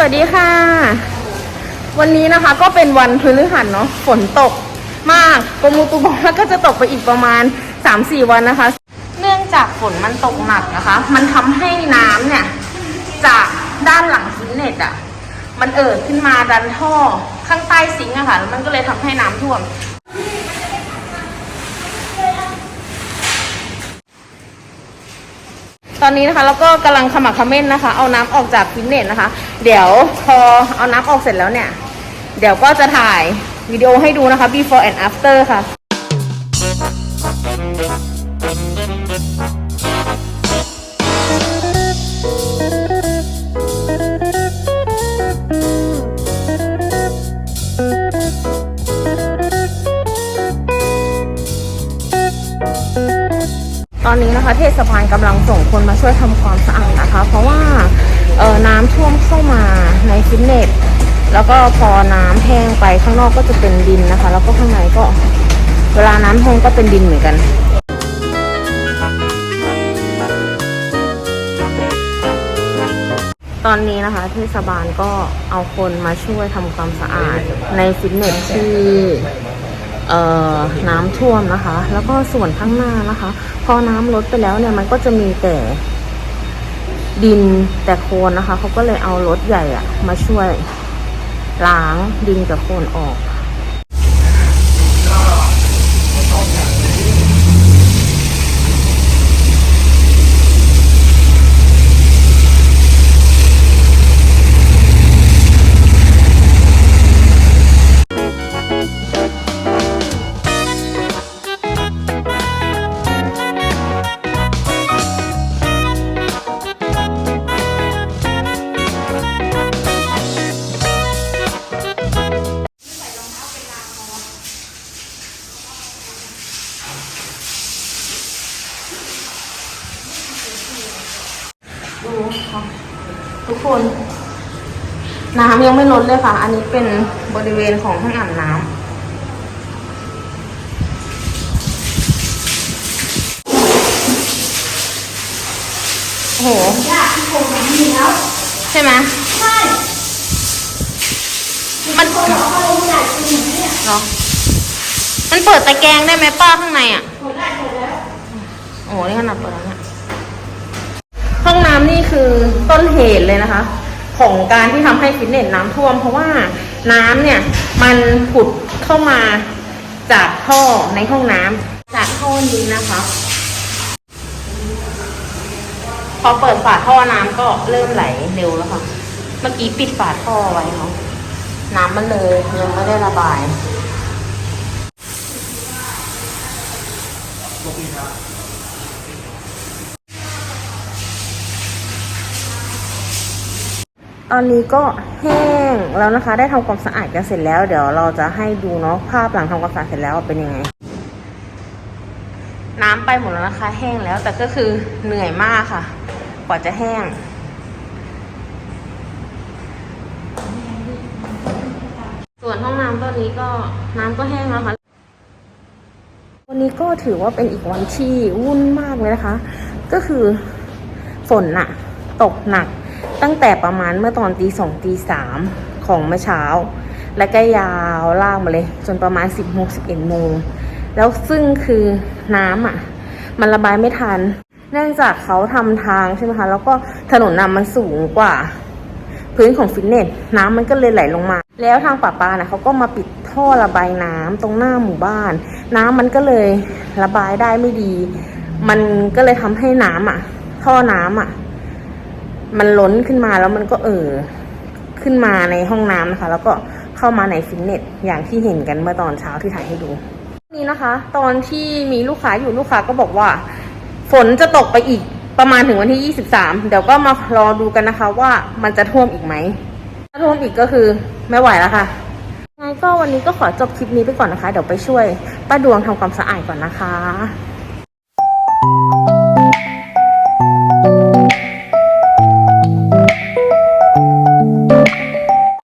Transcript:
วัสดีค่ะ วันนี้นะคะก็เป็นวันพฤหัสเนาะฝนตกมากกรมอุตุบอกว่าก็จะตกไปอีกประมาณ 3-4 วันนะคะ เนื่องจากฝนมันตกหนักนะคะ มันทำให้น้ำเนี่ย จากด้านหลังฟิตเนสอะมันเอ่อขึ้นมาดันท่อข้างใต้ซิงค์อะค่ะแล้วมันก็เลยทำให้น้ำท่วม ตอนนี้นะคะแล้วก็กำลังขมักขม้นนะคะ เอาน้ำออกจากฟิตเนสนะคะ เดี๋ยวพอเอาน้ำออกเสร็จแล้วเนี่ย เดี๋ยวก็จะถ่ายวิดีโอให้ดูนะคะ before and after ค่ะ นะคะ เทศบาลกำลังส่งคนมาช่วยทำความสะอาดนะคะ เพราะว่าเออน้ำท่วมเข้ามาในฟิตเนสแล้วก็พอน้ำแห้งไปข้างนอกก็จะเป็นดินนะคะ แล้วก็ข้างในก็เวลาน้ำแห้งก็เป็นดินเหมือนกันตอนนี้นะคะเทศบาลก็เอาคนมาช่วยทำความสะอาดในฟิตเนสที่เอ่อ น้ำท่วมนะคะ แล้วก็ส่วนข้างหน้านะคะ พอน้ำลดไปแล้วเนี่ยมันก็จะมีแต่ดินแต่โคลนนะคะเขาก็เลยเอารถใหญ่อะมาช่วยล้างดินกับโคลนออก ทุกคนน้ำยังไม่ลดเลยค่ะ อันนี้เป็นบริเวณของห้องอาบน้ำโอ้โหใช่ไหมใช่มันเหรอมันเปิดตะแกรงได้ไหมป้าข้างในอะเปิดได้เปิดแล้วโอ้โหนี่ขนาดเปิดแล้วเนี่ย ห้องน้ำนี่คือต้นเหตุเลยนะคะ ของการที่ทำให้ฟิตเนสน้ำท่วม เพราะว่าน้ำเนี่ยมันผุดเข้ามาจากท่อในห้องน้ำจากท่อนี้นะคะ พอเปิดฝาท่อน้ำก็เริ่มไหลเร็วแล้วค่ะ เมื่อกี้ปิดฝาท่อไว้เนาะน้ำมันเลยยังไม่ได้ระบาย ตอนนี้ก็แห้งแล้วนะคะ ได้ทำความสะอาดกันเสร็จแล้ว เดี๋ยวเราจะให้ดูเนาะภาพหลังทำความสะอาดเสร็จแล้วเป็นยังไง น้ำไปหมดแล้วนะคะ แห้งแล้วแต่ก็คือเหนื่อยมากค่ะ กว่าจะแห้งส่วนห้องน้ำตอนนี้ก็น้ำก็แห้งแล้วค่ะวันนี้ก็ถือว่าเป็นอีกวันที่วุ่นมากเลยนะคะ ก็คือฝนน่ะ ตกหนัก ตั้งแต่ประมาณเมื่อตอนตีสองตีสามของเมื่อเช้า และก็ยาวลากมาเลย จนประมาณสิบโมงสิบเอ็ดโมงแล้วซึ่งคือน้ำอะ มันระบายไม่ทัน เนื่องจากเขาทำทางใช่ไหมคะ แล้วก็ถนนน่ะมันสูงกว่า พื้นของฟิตเนส น้ำมันก็เลยไหลลงมา แล้วทางป่าปานะเขาก็มาปิดท่อระบายน้ำตรงหน้าหมู่บ้าน น้ำมันก็เลยระบายได้ไม่ดี มันก็เลยทำให้น้ำอะ ท่อน้ำอะ มันล้นขึ้นมาแล้วมันก็เอ่อขึ้นมาในห้องน้ำนะคะ แล้วก็เข้ามาในฟิตเนสอย่างที่เห็นกันเมื่อตอนเช้าที่ถ่ายให้ดู นี่นะคะ ตอนที่มีลูกค้าอยู่ลูกค้าก็บอกว่า ฝนจะตกไปอีกประมาณถึงวันที่ 23 เดี๋ยวก็มารอดูกันนะคะว่ามันจะท่วมอีกไหมถ้าท่วมอีกก็คือไม่ไหวแล้วค่ะงั้นก็วันนี้ก็ขอจบคลิปนี้ไปก่อนนะคะ เดี๋ยวไปช่วยป้าดวงทำความสะอาดก่อนนะคะ